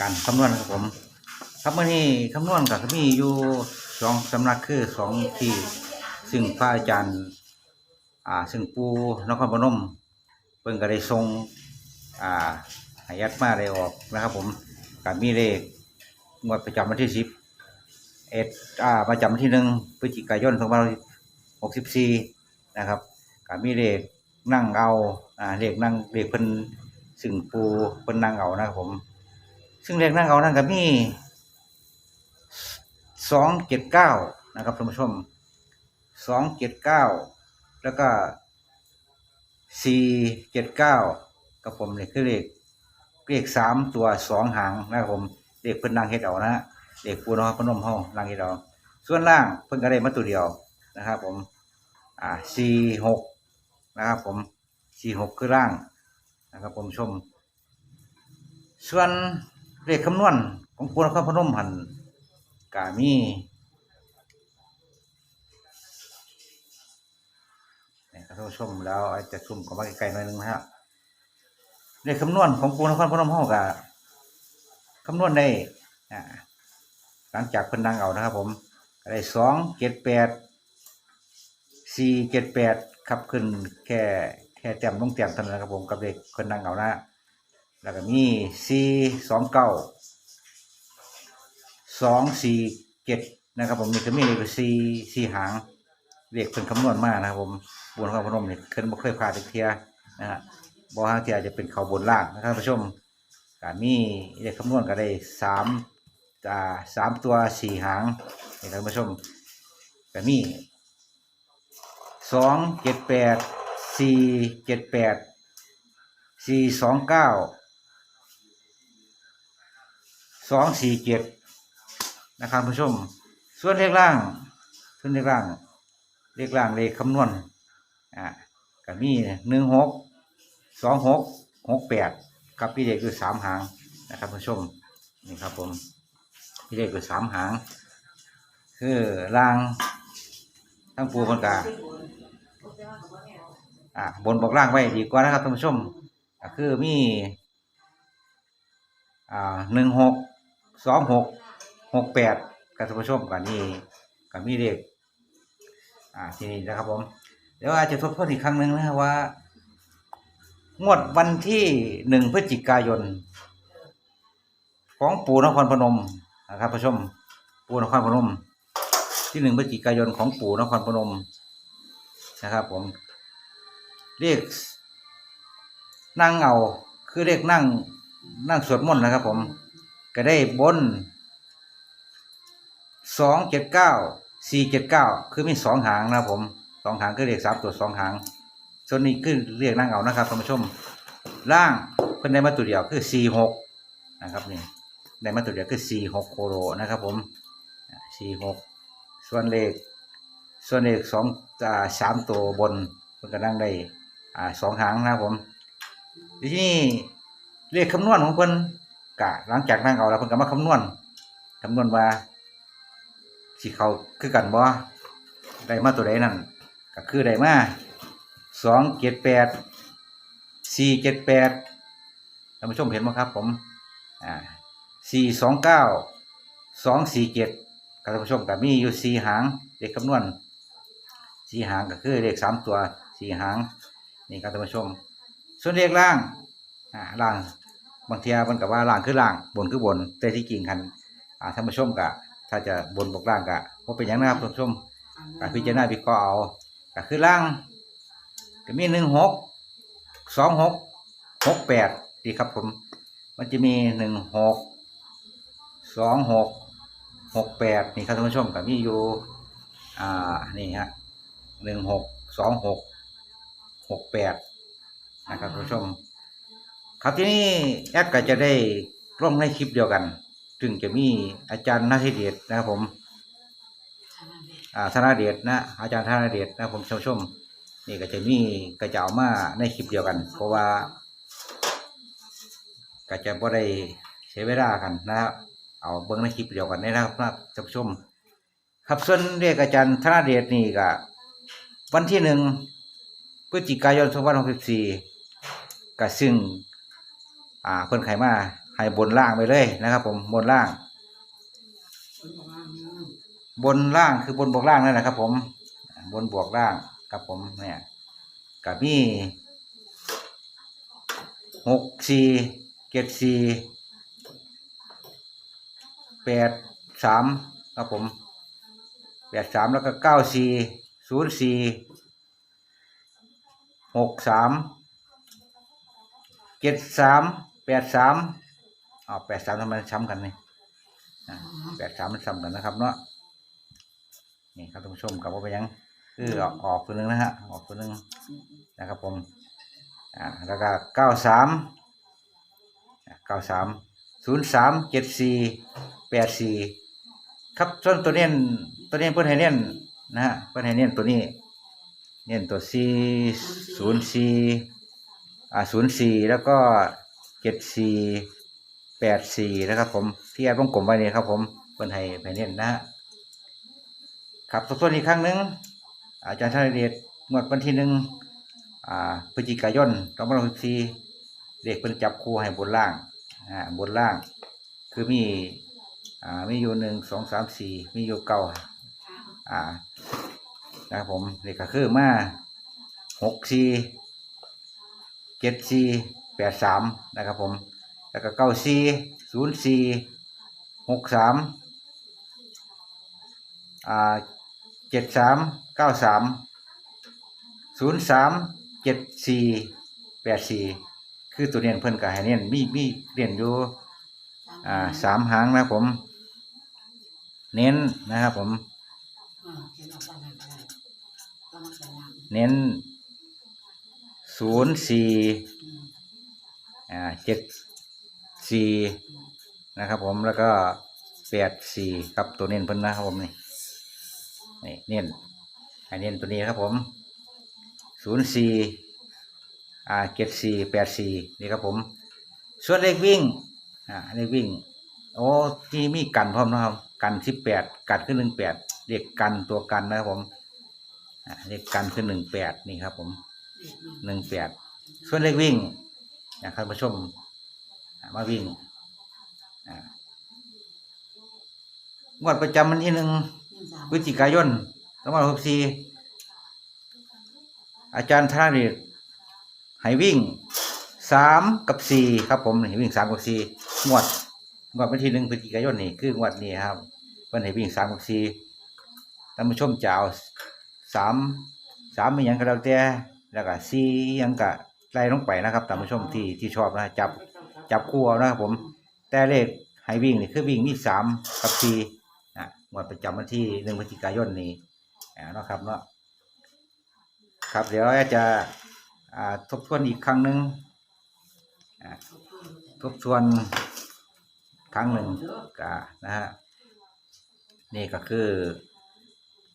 การคำนวณนะครับผมครับเมื่อนี้คำนวณกับมีอยู่สองสำนักคือสองที่ ซึ่งพระอาจารย์ อ่า ซึ่งปูนครพนมเพิ่นก็ได้ทรงอ่าห้ยัดมาได้ออกนะครับ ผมกับมีเลขงวดประจำวันที่สิบเอ็ดอ่าประจำวันที่หนึ่งพฤศจิกายนสองพันหกสิบสี่นะครับกับมีเลขนั่งเอาอ่าเลขนั่งเลขเพิ่น ซึ่งปูเพิ่นนั่งเอานะครับผม ซึ่งเลขนั่งเอานั่นก็มีสองเจ็ดเก้านะครับท่านผู้ชมสองเจ็ดเก้าแล้วก็สี่เจ็ดเก้ากับผมเนี่ยคือเลขเลขสามตัวสองหางนะครับผมเลขเพิ่นนางเฮ็ดเอานะฮะเลขปูนครพนมเฮานางเฮ็ดเอาส่วนล่างเพิ่นก็ได้มาตัวเดียวนะครับผมอ่าสี่หกนะครับผมสี่หกคือล่าง นะครับผมชม ส่วนเลขคำนวณของปูนครพนมหันกามีเนี่ยท่านผู้ชมแล้วอาจจะซุ่มเข้ามาใกลๆหน่อยนึงนะครับในคำนวณของปูนครพนมห้องกับคำนวณได้หลังจากเพิ่นดังเอานะครับผมได้สองเจ็ดแปดสี่เจ็ดแปดขับขึ้นแค่ ค่แต้มลงแต้มเท่านั้นนะครับผมกับเด็กเพิ่นดังเอานะแล้วก็มีสี่สองเก้าสองสี่เจ็ดนะครับผมนี่ก็มีเลขสี่สี่หางเรียกเป็นคำนวณมากนะครับผมบนข้าวพนมเนี่ยเคยบ่เคยพลาดเทียนะฮะบ่ห้างเทียจะเป็นเขาบนล่างนะครับผู้ชมกามีเรียกคำนวณก็ได้สามอ่าสามตัวสี่หางนี่ท่านผู้ชมก็มีสองเจ็ดแปด สี่เจ็ดแปดสี่สองเก้าสองสี่เจ็ดนะครับผู้ชม ส่วนเลขล่าง ส่วนเลขล่าง เลขล่างเลขคำนวณอ่าก็มีหนึ่งหกสองหกหกแปดครับพี่เด็กคือสามหางนะครับผู้ชมนี่ครับผมพี่เด็กคือสามหาง คือล่างทั้งปูคนกา อ่าบนบอกล่างไว้ดีกว่านะครับท่านผู้ชมก็คือมีอ่าหนึ่งหกสองหกหกแปดกับท่านผู้ชมกันนี่กับมีเด็กอ่าทีนี้นะครับผมเดี๋ยวอาจจะทบทวนอีกครั้งหนึ่งนะครับว่า งวดวันที่หนึ่งพฤศจิกายน ของปู่นครพนมนะครับผู้ชม ปู่นครพนม ที่หนึ่งพฤศจิกายนของปู่นครพนมนะครับผม เรียกนั่งเอาคือเรียกนั่งนั่งสวดมนต์นะครับ ผม ก็ได้บนสองเจ็ดเก้าสี่เจ็ดเก้าคือมีสองหางนะผมสองหางคือเลขสามตัวสองหาง ส่วนนี้คือเรียกนั่งเอานะครับท่านผู้ชม ล่างเพิ่นได้มาตัวเดียวคือสี่หกนะครับนี่ได้มาตัวเดียวคือสี่หกโคโรนะครับ ผมสี่หกส่วนเลขส่วนเลขสองสามตัวบนเพิ่นก็นั่งได้ อ่าสองหางนะครับผมทีนี้เลขคำนวณของเพิ่นกะหลังจากนั่งเอาแล้วเพิ่นก็มาคำนวณคำนวณว่าสิเขาคือกันบ่ได้มาตัวใดนั่นก็คือได้มาสองเจ็ดแปดสี่เจ็ดแปดท่านผู้ชมเห็นไหมครับ ผมอ่าสี่สองเก้าสองสี่เจ็ดท่านผู้ชมก็มีอยู่สี่หางเลขคำนวณสี่หางก็คือเลขสามตัวสี่หาง นี่ครับท่านผู้ชม ส่วนเลขล่างอ่าล่างบางทีมันกับว่าล่างคือล่างบนคือบนแต่ที่จริงคันอ่าท่านผู้ชมกะถ้าจะบนบอกล่างกะว่าเป็นอย่างนะครับท่านผู้ชมกะพิจารณาวิเคราะห์เอากะคือล่างก็มีหนึ่งหกสองหกหกแปดดีครับผม มันจะมีหนึ่งหกสองหกหกแปดนี่ครับท่านผู้ชมกับมีอยู่อ่านี่ฮะหนึ่งหกสองหก หกแปดนะครับผู้ชม ครับที่นี่แอดก็จะได้ร่วมในคลิปเดียวกันซึ่งจะมีอาจารย์นาทิเดชนะครับผมอ่าธนาเดชนะ อาจารย์ธนาเดชนะผมชมชมนี่ก็จะมีก็จะเอามาในคลิปเดียวกัน เพราะว่าก็จะบ่ได้ใช้เวลากันนะครับเอาเบิ้งในคลิปเดียวกันนี่นะครับท่านผู้ชม ครับส่วนเรียกอาจารย์ธนาเดชนี่ก็วันที่หนึ่ง พฤศจิกายน2564ก็ซึ่ง อ่าเพิ่นไขมาให้บนล่างไปเลยนะครับ ผมบนล่าง บนล่างคือบนบวกล่างนั่นแหละครับ ผม บนบวกล่างครับผมเนี่ยกับมีหกสี่เจ็ดสี่แปดสามครับผมแปดสามแล้วก็เก้าสี่ศูนย์สี่ หกสามเจ็ดสามแปดสามอ้าวแปดสามทำไมซ้ำกันนี่แปดสามมันซ้ำกันนะครับเนาะนี่ครับท่านผู้ชมกับว่าไปยังคือออกออกตัวหนึงนะฮะออกตัวหนึงนะครับผมอ่าแล้วก็เก้าสามเก้าสามศูนย์สามเจ็ดสี่แปดสี่ครับส่วนตัวเน้นตัวเน้นเพื่อนให้เน้นนะฮะเพื่อนให้เน้นตัวนี้ เน้นตัวสี่ศูนย์สี่อ่าศูนย์สี่แล้วก็เจ็ดสี่แปดสี่นะครับผมที่แอดวงกลมไว้นี่ครับผมเพื่นให้ให้เน้นนะฮะครับทบทวนอีกครั้งหนึ่งอาจารย์ธนเดชงวดวันที่หนึ่งอ่าพฤศจิกายนสองพันสิบสี่เด็กเป็นจับคู่ให้บนล่างอ่าบนล่าง คือมีอ่ามีอยู่หนึ่งสองสามสี่มีอยู่เก้าอ่า นะครับผมเด็กก็คือมาหกสี่เจ็ดสี่แปดสามนะครับผมแล้วก็เก้าสี่ศูนย์สี่หกสามอ่าเจ็ดสามเก้าสามศูนย์สามเจ็ดสี่แปดสี่คือตัวเนียนเพิ่นกับให้เนียนมีมีเรียนอยู่อ่าสามหางนะครับผม เน้นนะครับผม เน้นศูนย์สี่อ่าเจ็ดสี่นะครับผมแล้วก็แปดสี่ครับตัวเน้นเพิ่นนะครับผมนี่นี่เน้นให้เน้นตัวนี้ครับผมศูนย์สี่อ่าเจ็ดสี่แปดสี่นี่ครับผม ส่วนเลขวิ่งอ่าเลขวิ่งโอ้ที่มีกันพร้อมนะครับ กันสิบแปดกันขึ้นหนึ่งแปดเลขกันตัวกันนะครับผม เลขกันขึ้นหนึ่งแปดนี่ครับ ผมหนึ่งแปดส่วนเลขวิ่งนะครับผู้ชมอ่ามาวิ่งอ่างวดประจำวันที่หนึ่งพฤศจิกายนสองพันหกสี่อาจารย์ธนเดชให้วิ่งสามกับสี่ครับ ผมให้วิ่งสามกับสี่งวดงวดวันที่หนึ่งพฤศจิกายนนี่คืองวดนี้ครับเพิ่นให้วิ่งสามกับสี่ท่านผู้ชมจะเอา สามสามมีหยังก็แล้วแต่แล้วก็สี่หยังก็ไล่ลงไปนะครับท่านผู้ชมที่ที่ชอบนะจับจับคู่เอานะครับผมแต่เลขให้วิ่งนี่คือวิ่งมีสามกับสี่อะงวดประจำวันที่หนึ่งพฤศจิกายนนี้นะครับเนาะครับเดี๋ยวจะทบทวนอีกครั้งหนึ่งทบทวนครั้งหนึ่งก็นะฮะนี่ก็คือ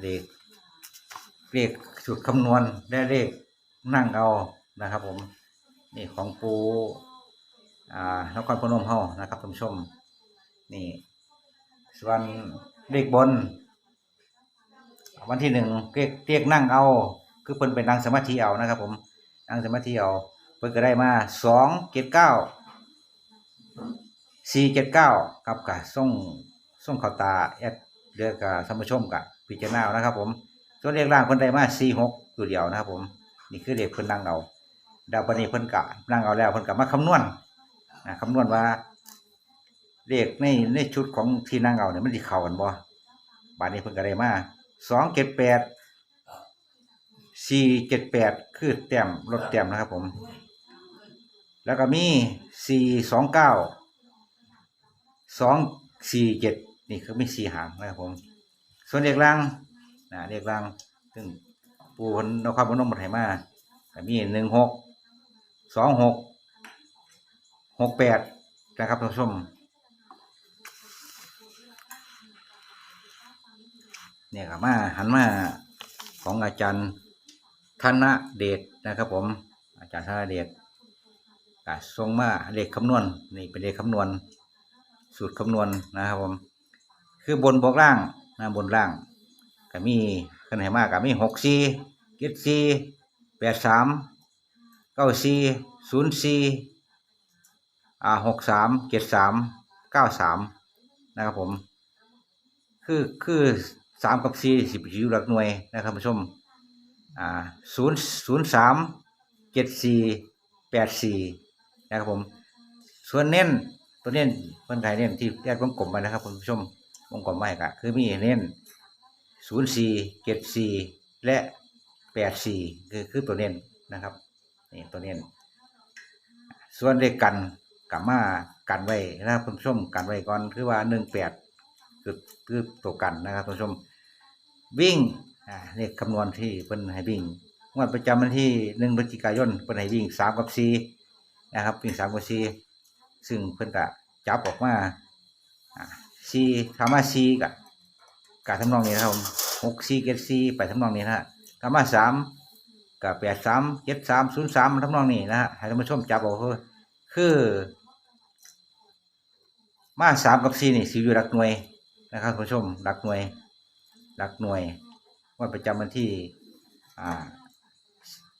เลข เลขสุดคำนวณได้เลขนั่งเอานะครับ ผมนี่ของปูอ่านครพนมเฮานะครับท่านผู้ชม นี่ ส่วนเลขบน วันที่หนึ่งเรียกเรียกนั่งเอา คือเพิ่นไปนั่งสมาธิเอานะครับ ผมนั่งสมาธิเอาเพิ่นก็ได้มาสองเจ็ดเก้าสี่เจ็ดเก้าครับกะส่งส่งข่าวตาแอดเดือกับท่านผู้ชมกะพิจารณาเอานะครับ ผม ส่วนเลขล่างเพิ่นได้มาสี่หกตัวเดียวนะครับผม นี่คือเลขเพิ่นนั่งเอาดาวปนีเพิ่นกะนั่งเอาแล้วเพิ่นกะมาคำนวณนะคำนวณว่าเลขในในชุดของที่นั่งเอาเนี่ยมันสิเข้ากันบ่บาดนี้เพิ่นก็ได้มาสองเจ็ดแปดสี่เจ็ดแปดคือแต้มลดแต้มนะครับผม แล้วก็มีสี่สองเก้าสองสี่เจ็ดนี่คือมีสี่หางนะครับผม ส่วนเลขล่าง นะเลขล่างซึ่งปูเพนนครพนมหมดให้มาก็มีหนึ่งหกสองหกหกแปดนะครับท่านผู้ชมเนี่ยครับมาหันมาของอาจารย์ธนเดชนะครับผม อาจารย์ธนเดชก็ส่งมาเลขคำนวณนี่เป็นเลขคำนวณ สูตรคำนวณนะครับผม คือบนบวกล่างนะบนล่าง ก็มีขึ้นให้มากก็มีหกสี่เจ็ดสี่แปดสามเก้าสี่ศูนย์สี่อ่าหกสามเจ็ดสามเก้าสามนะครับผม คือคือสามกับสี่สิบอยู่หลักหน่วยนะครับผู้ชมอ่าศูนย์ศูนย์สามเจ็ดสี่แปดสี่นะครับผม ส่วนเน้นตัวเน้นเพื่อนไทยเน้นที่แยกวงกลมไปนะครับคุณผู้ชมวงกลมไว้ก็คือมีเน้น ศูนย์สี่เจ็ดสี่และแปดสี่คือคือตัวเน้นนะครับนี่ตัวเน้นส่วนเลขกันกับมากันไว้นะครับคุณผู้ชมกันไว้ก่อนคือว่าหนึ่งแปดคือคือตัวกันนะครับคุณผู้ชมวิ่งอ่าเลขคำนวณที่เพิ่นให้วิ่งงวดประจำวันที่หนึ่งพฤศจิกายนเพิ่นให้วิ่งสามกับสี่นะครับวิ่งสามกับสี่ซึ่งเพิ่อนก็จับออกมาอ่าสี่คำว่าสี่กับ กับทำนองนี้นะครับผมหกสี่เจ็ดสี่ไปทำนองนี้นะฮะคำว่าสามกับแปดสามเจ็ดสามศูนย์สามทำนองนี้นะฮะให้ท่านผู้ชมจับเอาคือคือมาสามกับสี่นี่สิอยู่หลักหน่วยนะครับท่านผู้ชมหลักหน่วยหลักหน่วยวันประจำวันที่อ่า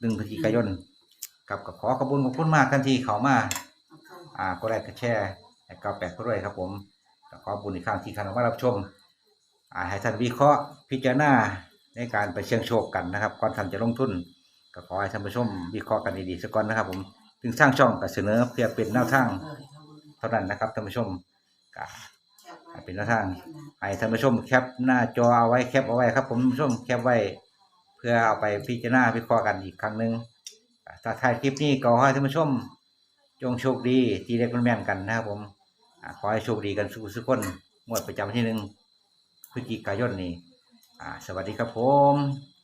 หนึ่งพฤศจิกายนกับก็ขอขอบคุณขอบคุณมากกันที่เขามาอ่าก็ได้กระแชร์ให้ก้าแปดก็ด้วยครับผมขอบุญอีกครั้งที่ท่านมารับชม ให้ท่านวิเคราะห์พิจารณาในการไปเสี่ยงโชคกันนะครับ ก่อนท่านจะลงทุน ก็ขอให้ท่านผู้ชมวิเคราะห์กันดีๆสักก่อนนะครับ ผมถึงสร้างช่องก็เสนอเพื่อเป็นแนวทางเท่านั้นนะครับท่านผู้ชมก็เป็นแนวทางให้ท่านผู้ชมแคปหน้าจอเอาไว้แคปเอาไว้ครับ ผมท่านผู้ชมแคปไว้ เพื่อเอาไปพิจารณาวิเคราะห์กันอีกครั้งหนึ่งถ้าถ่ายคลิปนี้ก็ขอให้ท่านผู้ชม จงโชคดีที่ได้คนแม่นกันนะครับผมขอให้โชคดีกันสุขสุขคนงวดประจำที่หนึ่ง พฤศจิกายนนี้ อ่า สวัสดีครับผม